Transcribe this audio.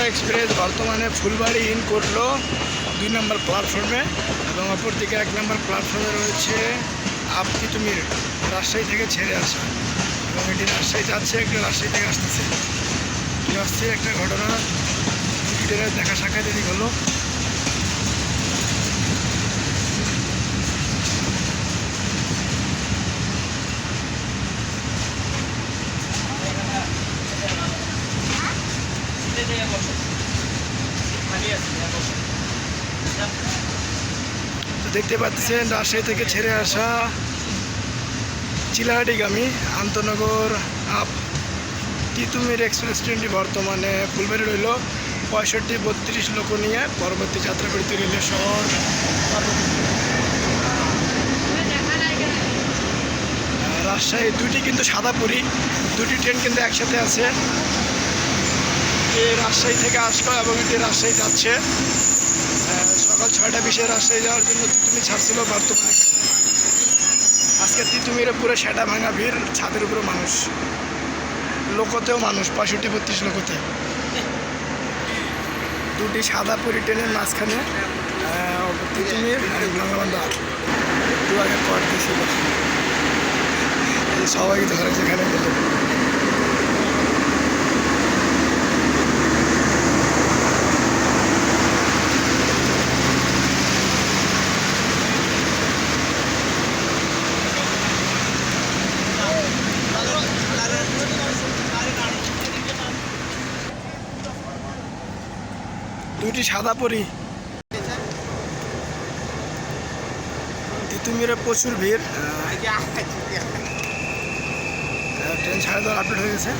Malda express বর্তমানে Phulbari in করল, দুই নম্বর প্ল্যাটফর্মে এবং অপরদিকে এক নম্বর প্ল্যাটফর্মে রয়েছে আপনি তুমি রাজশাহী থেকে ছেড়ে আসা। এবং এটি রাজশাহী যাচ্ছে, একটি রাজশাহী থেকে আসতেছে। আসছে একটা ঘটনা দেখা সাক্ষাৎ এদিক হলো। তো দেখতে পাচ্ছেন, রাজশাহী থেকে ছেড়ে আসা চিলাহাটিগামী আন্তনগর আপ তিতুমির এক্সপ্রেস ট্রেনটি বর্তমানে ফুলবাড়ি রইল। পঁয়ষট্টি, বত্রিশ লোক নিয়ে পরবর্তী যাত্রা করতে রেলের শহর। রাজশাহী দুটি কিন্তু সাদা সাদাপুরি দুটি ট্রেন কিন্তু একসাথে আছে। এ রাজশাহী থেকে আসলো এবং এটি রাজশাহী যাচ্ছে। সকাল ছয়টা বিশে রাজশাহী যাওয়ার জন্য তিতুমি ছাড়ছিল বর্তমানে। আজকে তিতুমিরে পুরো সেটা ভাঙা ভিড়, ছাদের উপরে মানুষ। লোকতেও মানুষ, পঁয়ষট্টি, বত্রিশ লোকতে। দুটি সাদা পুরি ট্রেনের মাঝখানে তিতুমির আর ভাঙাবান্ধা একটু আগে কর দিয়েছিল সবাই ধরে যেখানে গেল। দুটি সাদা পরি। তিতুমিরে প্রচুর ভিড়। ট্রেন সাড়ে দশ আপডেট হয়ে গেছে।